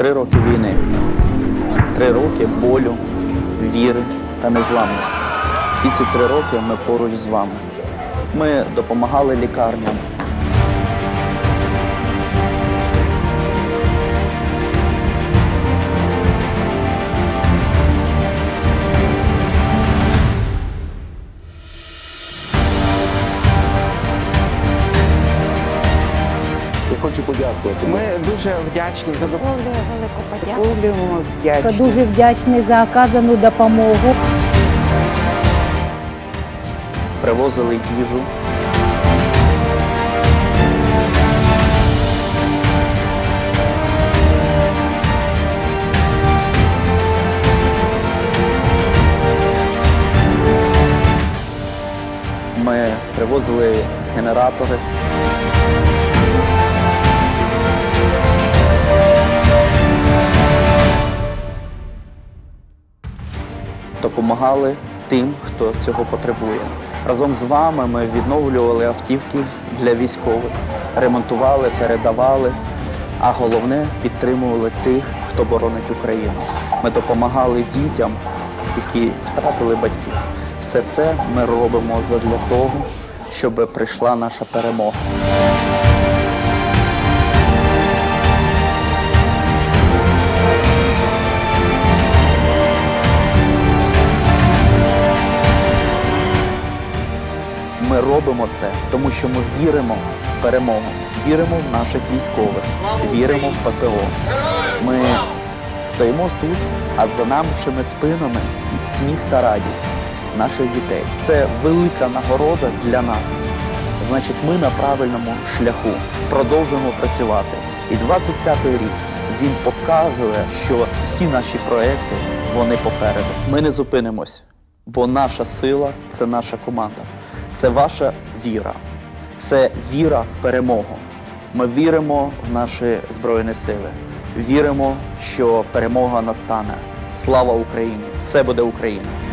Три роки війни, три роки болю, віри та незламності. Всі ці три роки ми поруч з вами. Ми допомагали лікарням, хочу подякувати. Ми дуже вдячні за. Висловлюю велику подяку. Висловлюємо вдячність. дуже вдячний за оказану допомогу. привозили їжу. Ми привозили генератори. Допомагали тим, хто цього потребує. Разом з вами ми відновлювали автівки для військових, ремонтували, передавали, а головне підтримували тих, хто боронить Україну. Ми допомагали дітям, які втратили батьків. Все це ми робимо задля того, щоб прийшла наша перемога. Робимо це, тому що ми віримо в перемогу, віримо в наших військових, віримо в ППО. Ми стоїмо тут, а за нашими спинами сміх та радість наших дітей. Це велика нагорода для нас. Значить, ми на правильному шляху продовжуємо працювати. І 25-й рік він показує, що всі наші проекти вони попереду. Ми не зупинимось, бо наша сила це наша команда. Це ваша віра, це віра в перемогу. Ми віримо в наші збройні сили. Віримо, що перемога настане. Слава Україні! Все буде Україна!